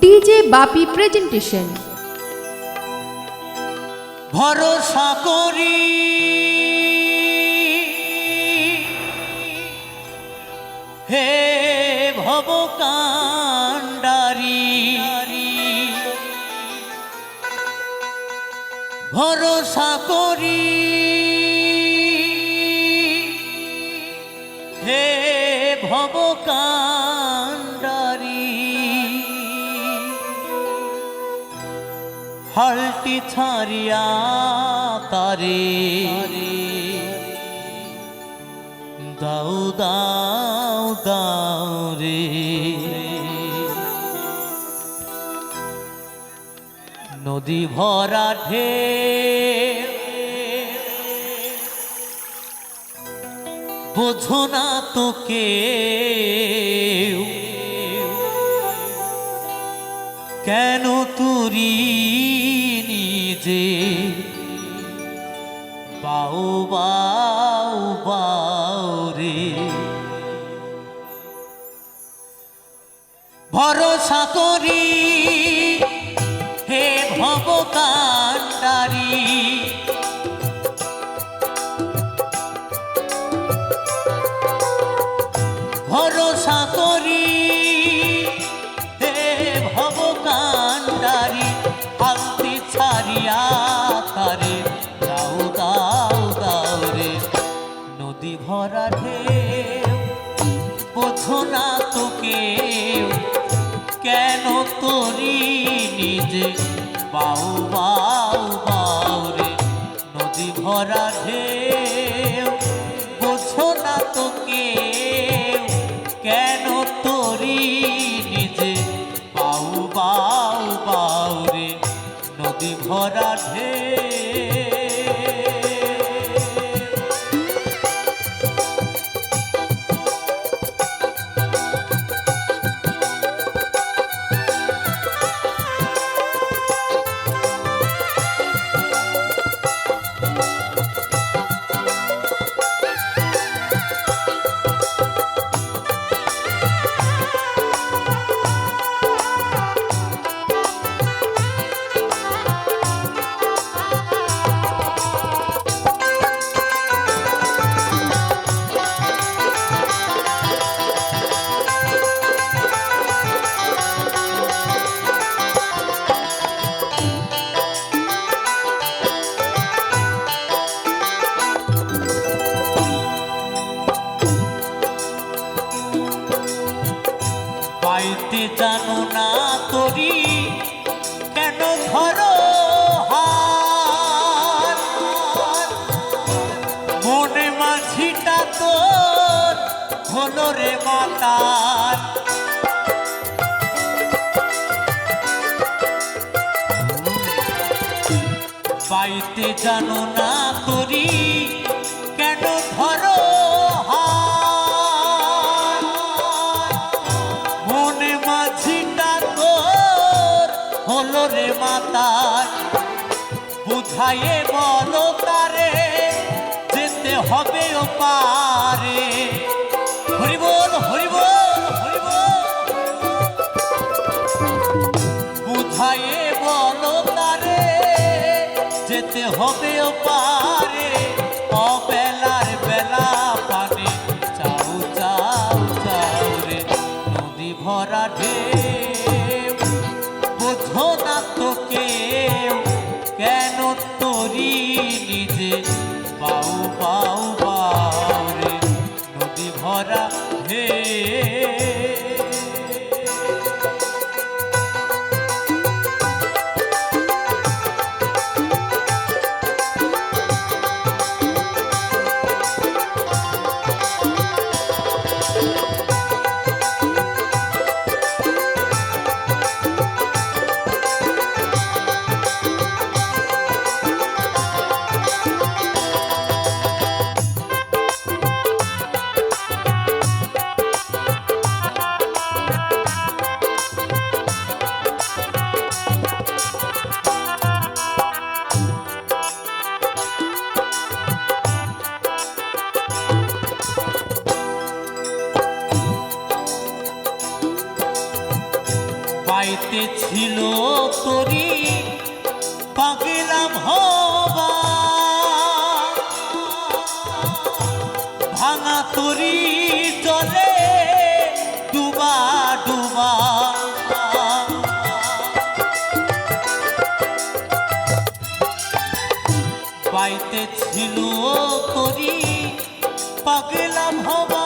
DJ বাপি presentation. ভরসা করি। হে ভব কান্ডারি ভরসা করি। হে ভব হালটি ছাড়িয়া তারে দাও দাও দাও রে। নদী ভরা ঢে বোঝো না তোকে। কেন তুরি নিজে বাউ বাউ বাউ রে। ভরসা করি হে ভব ভরসা করি ভরা ঢেউ, বোঝো না তোকে, কেন তোরি নিজে বাউ বাউ বাউ রে? নদী ভরা ঢেউ, বোঝো না তোকে, কেন তোরি নিজে বাউ বাউ বাউ রে? নদী ভরা ঢেউ পাইতে জানো না তোরি কেন হাত? মনে মাঝিটা তোর হলো রে মাতার পাইতে জানো না হলো রে বুঝাইয়ে বলো তারে, যেতে হবে ও পারে হরিবল হরিবল হরিবল। বুঝাইয়ে বলো তারে, যেতে হবে ও পারে অবেলার বেলা পানে চাও চাও চাও নদী ভরা ঢেউ। ছিল তরি পাগলাম হবা। ভাঙা তরি জলে ডুবা ডুবা। বাইতে ছিল তরি পাগলাম হবা।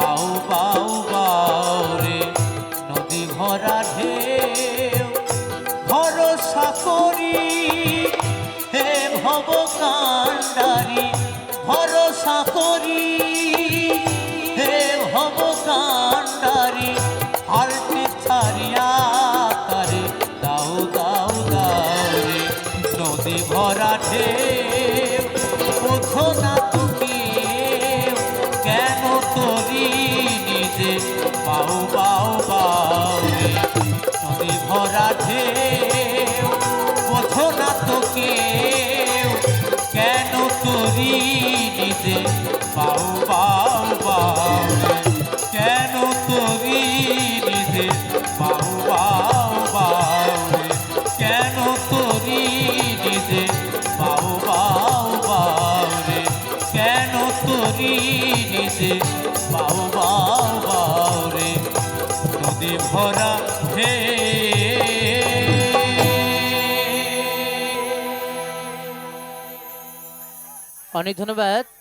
বাউ পাও পাও রে। নদী ভরা ঢেউ, ভরসা করি। হে ভব কান্ডারি ভরসা করি। হে ভব কান্ডারি পাও পাও পাও। রে ভরা ঢেউ না তোকে কেন তোরি নিজে পাও পাও পাও। কেন তোরি নিজে পাও পাও পাও। কেন তোরি নিজে পাও পাও পাও। কেন তোরি নিজে পাও ভরা হে। অনেক ধন্যবাদ।